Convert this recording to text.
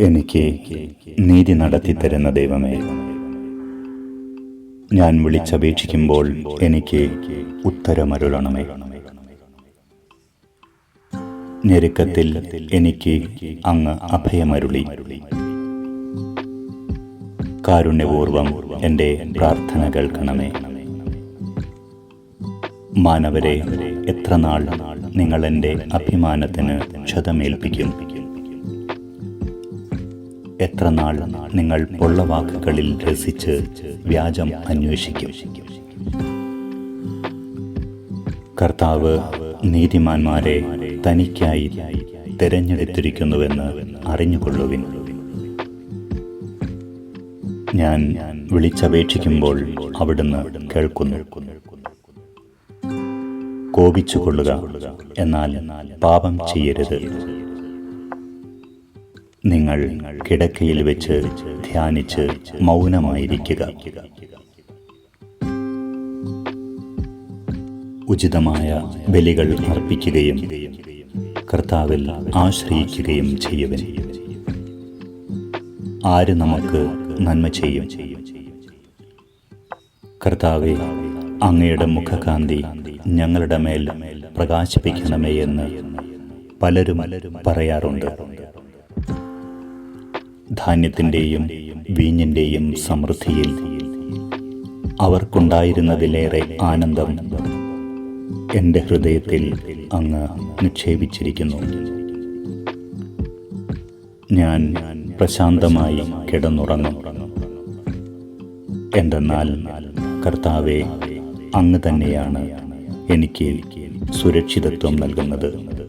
എനിക്ക് നീതി നടത്തി തരുന്ന ദൈവമേ. ഞാൻ വിളിച്ചപേക്ഷിക്കുമ്പോൾ എനിക്ക് ഉത്തരമരുളണമേ. ഞെരുക്കത്തിൽ എനിക്ക് അങ്ങ് അഭയമരുളി. കാരുണ്യപൂർവം എന്റെ പ്രാർത്ഥന കേൾക്കണമേ. മാനവരെ എത്ര നാൾ നിങ്ങൾ എന്റെ അഭിമാനത്തിന് ക്ഷതമേൽപ്പിക്കും? എത്ര നാൾ നിങ്ങൾ പൊള്ളവാക്കുകളിൽ രസിച്ച് വ്യാജം അന്വേഷിക്കും? കർത്താവ് നീതിമാന്മാരെ തനിക്കായി തിരഞ്ഞെടുത്തിരിക്കുന്നുവെന്ന് അറിഞ്ഞുകൊള്ളുവിൻ. ഞാൻ വിളിച്ചപേക്ഷിക്കുമ്പോൾ അവിടുന്ന് കേൾക്കുന്നു. കോപിച്ചുകൊള്ളുക എന്നാൽ പാപം ചെയ്യരുത്. നിങ്ങൾ കിടക്കയിൽ വെച്ച് ധ്യാനിച്ച് മൗനമായിരിക്കുക. ഉചിതമായ ബലികൾ അർപ്പിക്കുകയും കർത്താവിൽ ആശ്രയിക്കുകയും ചെയ്യുവൻ. ആര് നമുക്ക് നന്മ ചെയ്യും? കർത്താവെ അങ്ങയുടെ മുഖകാന്തി ഞങ്ങളുടെ മേൽ പ്രകാശിപ്പിക്കണമേ എന്ന് പലരും പറയാറുണ്ട്. ധാന്യത്തിന്റെയും വീഞ്ഞിന്റെയും സമൃദ്ധിയിൽ അവർക്കുണ്ടായിരുന്നതിലേറെ ആനന്ദം എന്റെ ഹൃദയത്തിൽ അങ്ങ് നിക്ഷേപിച്ചിരിക്കുന്നു. ഞാൻ പ്രശാന്തമായി കിടന്നുറങ്ങും. എന്തെന്നാൽ കർത്താവെ അങ്ങ് തന്നെയാണ് എനിക്ക് സുരക്ഷിതത്വം നൽകുന്നത്.